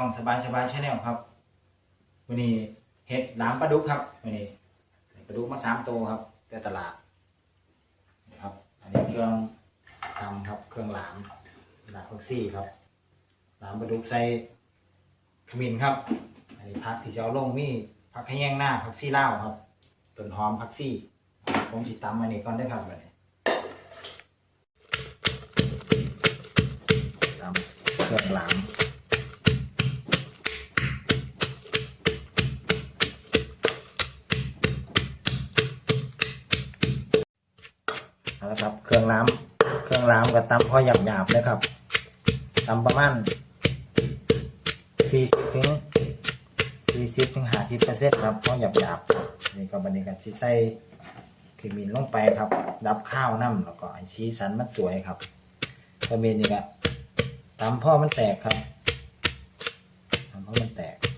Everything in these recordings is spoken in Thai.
ช่องสบายสบายชาแนลครับวันนี้เห็ดหลามปลาดุกครับวันนี้ปลาดุกมาสามตัวครับแต่ตลาดนะครับ อันนี้เครื่องทำครับเครื่องหลามหลามผักซี่ครับ หลามปลาดุกใส่ขมิ้นครับ อันนี้ผักที่จะเอาลงมีผักขะแยงหน้าผักซี่เล่าครับต้นหอมผักซี่ ผมจิตตำอันนี้ก่อนได้ครับวันนี้ตำเครื่องหลาม ละครับเครื่องล้ำเครื่องล้ำกับตำพอหยาบหยาบๆเลยครับตำประมาณสี่สิบถึงสี่สิบถึงห้าสิบเปอร์เซ็นต์ครับพอหยาบหยาบนี่ก็บันนี้กันสิใส่ขมิ้นลงไปครับ ดับข้าวน้ำแล้วก็ให้สีสันมันสวยครับขมินนี่ก็ตำพ่อมันแตกครับตำพ่อมันแตกครั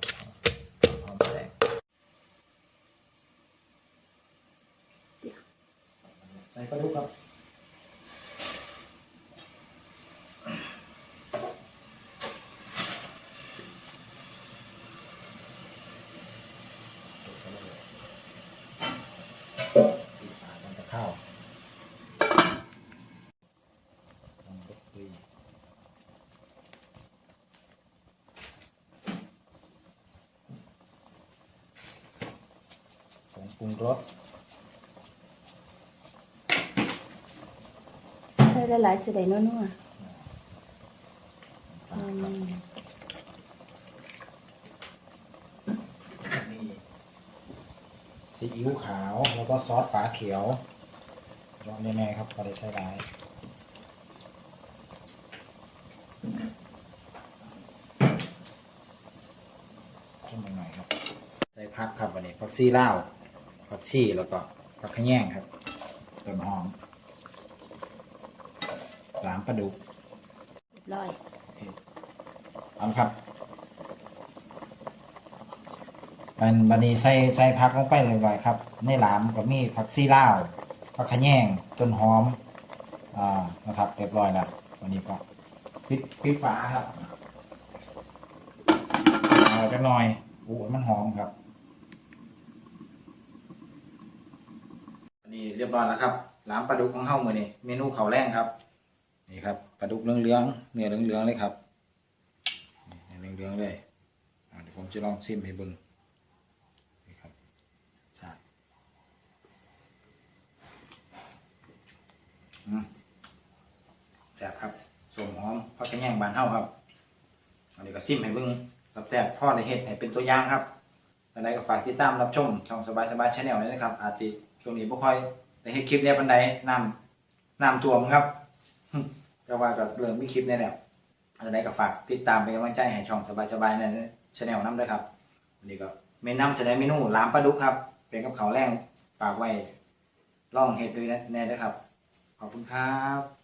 บตำพ่อมันแตก ใส่ปลาดุกครับ ตีฝามันจะเข้าลองดูดีผงป รุงรสใส่หลายๆสิได้นัวครับๆอืมนี่ซีอิ๊วขาวแล้วก็ซอสฝาเขียวลองแน่ๆครับพอได้ใช้ได้ขึ้นมาหน่อยครับ ใส่ผักครับวันนี้ผักซี่ล่าว ผักชีแล้วก็ผักขะแยงครับต้นหอมหลามปลาดุกเรียบร้อยโอเคเอาละครับมันบันนี้ใส่ใส่ผักลงไปเลยไว้ครับ ในหลามก็มีผักซี่ล่าวผักขะแยงต้นหอมอ่านะครับ เรียบร้อยแล้ววันนี้ก็ปิดปิดฝาครับเอาจักหน่อยอู้ยมันหอมครับ นนี้เรียบร้อยแล้วครับหลามปลาดุกของเฮ้ามือนี่เมนูเขาแรงครับ นี่ครับปลาดุกเหลืองๆเนื้อเหลืองๆเลยครับเนื้อเหลืองเลยอ่าเดี๋ยวผมจะลองชิมให้เบิ่งนี่ครับใช่อืมแซ่บครับส่วนหอมพักกระแยงบานเฮ้าครับอันนี้ก็ซิมให้เบิ่งรับแซ่บพ่อในเห็ดให้เป็นตัวอย่างครับอะไรก็ฝากติดตามรับชมช่องสบายสบายชาแนลนี้นะครับ อาจจะ ช่วงนี้บ่ค่อยแต่เห็ดคลิปเนี้ยปันใดน้ำน้ำท่วมครับก็ว่ากับเรื่องมีคลิปเนี่ยแหละอะไรก็ฝากติดตามเป็นกำลังใจให้ช่องสบายๆในชแนลน้ำด้วยครับวันนี้ก็เมนูนำเสนอเมนูลามปลาดุกครับ เป็นกับเขาแรงฝากไว้ล่องเห็ดดูแน่ๆด้ครับ ขอบคุณครับ